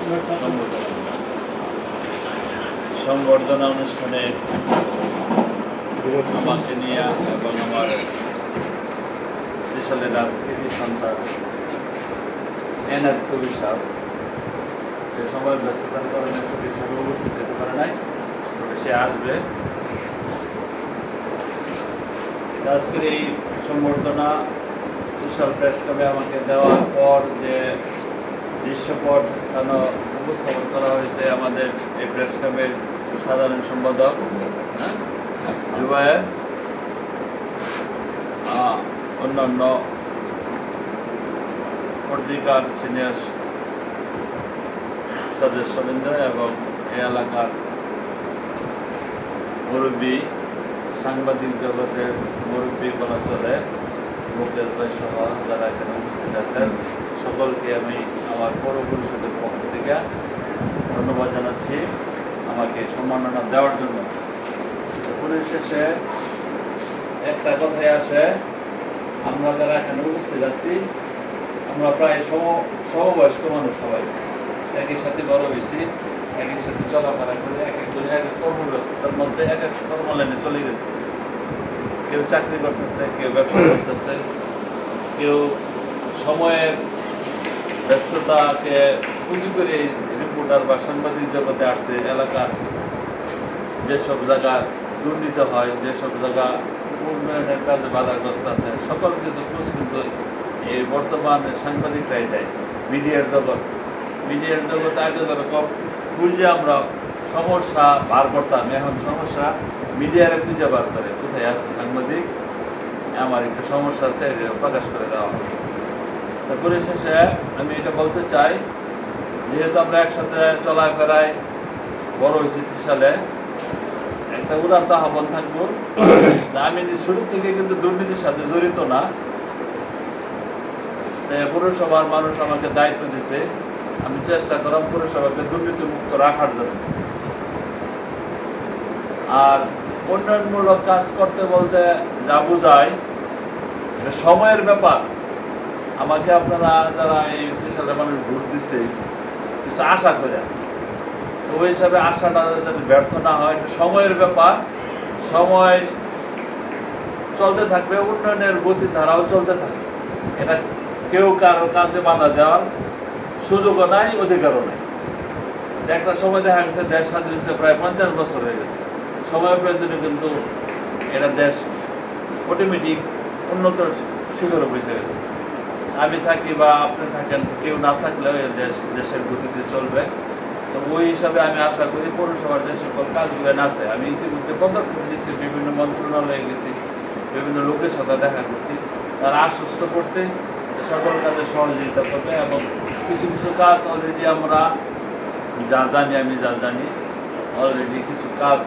সংবর্ধনা সংবর্ধনা অনুষ্ঠানে আমাকে নিয়ে এবং আমার দেশের কৃতি সন্তান এনার কবি সাহেব সে সময় ব্যস্ততার কারণে সঠিক সময় উপস্থিত যেতে পারে নাই, তবে সে আসবে। আজকের এই সম্বর্ধনা বিশাল প্রেস ক্লাবে আমাকে দেওয়ার পর যে দৃশ্যপট কেন উপস্থাপন করা হয়েছে আমাদের এই প্রেস ক্লাবের সাধারণ সম্পাদক হ্যাঁ? অন্যান্য পত্রিকার সিনিয়র সদস্যবৃন্দ এবং এই এলাকার মুরব্বী, সাংবাদিক জগতের মুরব্বী বলা চলে। মুকেশ ভাই সহ যারা এখানে উপস্থিত আছেন সকলকে আমি আমার পৌর পরিষদের পক্ষ থেকে ধন্যবাদ জানাচ্ছি। আমাকে সম্মাননা দেওয়ার জন্য। পরিশেষে একটা কথাই আসে আমরা যারা এখানে উপস্থিত আছি, আমরা প্রায় সম, সমবয়স্ক মানুষ সবাই। একই সাথে বড় হয়েছি, একই সাথে চলাফেরা করে, এক একজন এক এক কর্মব্যস্ততার মধ্যে এক এক কর্মলাইনে চলে গেছে। কেউ চাকরি করতেছে, কেউ ব্যবসা করতেছে, কেউ সময়ের ব্যস্ততাকে পুঁজি করে রিপোর্টার বা সাংবাদিক জগতে আসছে, এলাকার যেসব জায়গা দুর্নীতি হয়, যেসব জায়গা উন্নয়নের কাজে বাধাগ্রস্ত আছে, সকল কিছু খোঁজ কিন্তু এই বর্তমান সাংবাদিকরাই দেয়, মিডিয়ার জগৎ। মিডিয়ার জগতে আগে যেরকম খুঁজে আমরা সমস্যা বার করতাম এখন সমস্যা, মিডিয়ারে খুঁজে বার করে কোথায় আছে সাংবাদিক, আমার একটু সমস্যা আছে, এটা প্রকাশ করে দেওয়া হবে। তারপরে শেষে আমি এটা বলতে চাই, যেহেতু আমরা একসাথে চলাফেরায় বড় হয়েছি সালে একটা উদারতা আহ্বান থাকব। আমি শুরু থেকে কিন্তু দুর্নীতির সাথে জড়িত না। পৌরসভার মানুষ আমাকে দায়িত্ব দিছে, আমি চেষ্টা করলাম পৌরসভাকে দুর্নীতি মুক্ত রাখার জন্য। আর উন্নয়নমূলক কাজ করতে বলতে যা বোঝায়, এটা সময়ের ব্যাপার। আমাকে আপনারা যারা এই সালে মানুষ ভোট দিচ্ছে কিছু আশা করে তো ওই হিসাবে আশাটা যাতে ব্যর্থ না হয়, এটা সময়ের ব্যাপার। সময় চলতে থাকবে, উন্নয়নের গতি ধারাও চলতে থাকবে। এটা কেউ কারও কাজে বাধা দেওয়ার সুযোগও নাই, অধিকারও নাই। একটা সময় দেখা গেছে, দেশ স্বাধীন হয়েছে প্রায় পঞ্চাশ বছর হয়ে গেছে। সময়ের প্রয়োজনে কিন্তু এটা দেশ অটোমেটিক উন্নত শিখরে পৌঁছে গেছে। আমি থাকি বা আপনি থাকেন, কেউ না থাকলেও এই দেশ, দেশের গতিতে চলবে। তো ওই হিসাবে আমি আশা করি পৌরসভার যে সকল কাজগুলো আছে, আমি ইতিমধ্যে পদক্ষেপ নিচ্ছি বিভিন্ন মন্ত্রণালয়ে গেছি, বিভিন্ন লোকের সাথে দেখা করছি। তারা আশ্বস্ত করছে সকল কাজে সহযোগিতা করবে এবং কিছু কিছু কাজ অলরেডি আমরা যা জানি, আমি যা জানি অলরেডি কিছু কাজ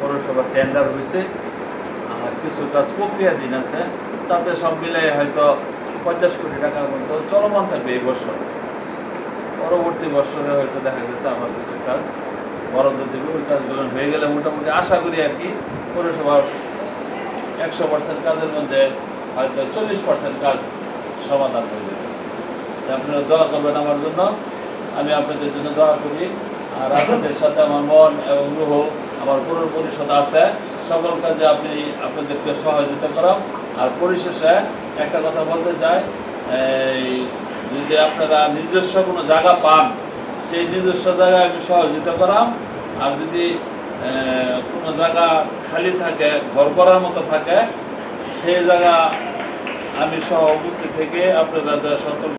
পৌরসভার টেন্ডার হয়েছে আর কিছু কাজ প্রক্রিয়াধীন আছে, তাতে সব মিলাই হয়তো পঞ্চাশ কোটি টাকার মতো চলমান থাকবে এই বছর। পরবর্তী বছরে হয়তো দেখা গেছে আমার কিছু কাজ বরাদ্দ দেবে, ওই কাজগুলো হয়ে গেলে মোটামুটি আশা করি আর কি পৌরসভার একশো পার্সেন্ট কাজের মধ্যে হয়তো চল্লিশ পার্সেন্ট কাজ সমাধান হয়ে যাবে। আপনারা দোয়া করবেন আমার জন্য, আমি আপনাদের জন্য দোয়া করি, আর আপনাদের সাথে আমার মন এবং রুহ আমার পুরো পরিষদ আছে। সকল কাজে আপনি আপনাদেরকে সহযোগিতা করাম আর পরিশেষে একটা কথা বলতে চাই যদি আপনারা নিজস্ব কোনো জায়গা পান, সেই নিজস্ব জায়গায় আমি সহযোগিতা করাম আর যদি কোনো জায়গা খালি থাকে, ঘর করার মতো থাকে, সেই জায়গা আমি সহ উপস্থিত থেকে আপনারা সকল